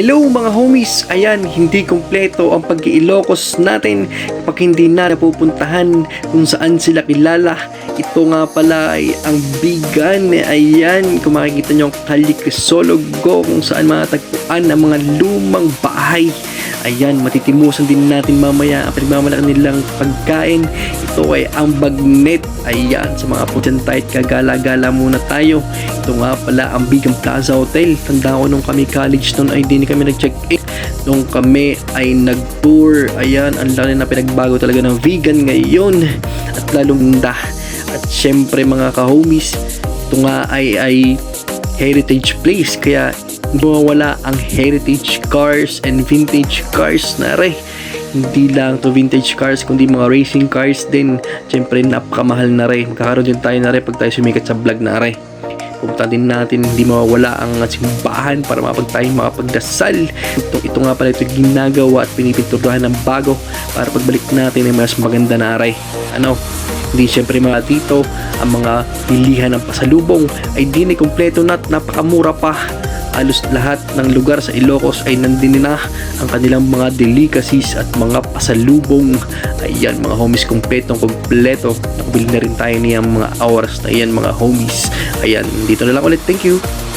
Hello mga homies! Ayan, hindi kompleto ang pag-iilokos natin kapag hindi na napupuntahan kung saan sila kilala. Ito nga pala ay ang bigan. Ayan, kung makikita nyo ang Kali Crisologo kung saan matatagpuan ang mga lumang bahay. Ayan, matitimusan din natin mamaya ang pinagmamalaki nilang pagkain. Ito ay ang bagnet. Ayan, sa mga tayo kagala-gala muna tayo. Ito nga pala ang Bigang Plaza Hotel. Tanda ko nung kami college noon ay hindi kami nag-check-in. Nung kami ay nag-tour. Ayan, ang laki na pinagbago talaga ng vegan ngayon. At lalong da. At syempre mga ka-homies, ito nga ay, ay heritage place. Kaya hindi mawala ang heritage cars and vintage cars na re. Hindi lang to vintage cars, kundi mga racing cars din. Siyempre, napakamahal na re. Magkakaroon din tayo na re pag tayo sumikat sa vlog na re. Pupunta din natin, hindi mawawala ang simbahan para mapag tayo makapagdasal. Ito, ito nga pala ito ginagawa at pinipinturahan ng bago para pagbalik natin ay mas maganda na aray. Ano? Hindi syempre mga tito, ang mga bilihan ng pasalubong ay di ni kompleto na at napakamura pa. Halos lahat ng lugar sa Ilocos ay nandin na ang kanilang mga delicacies at mga pasalubong. Ayan mga homies, kompletong kompleto. Nakabili na rin tayo niyang mga hours na yan mga homies. Ayan, dito na lang ulit. Thank you.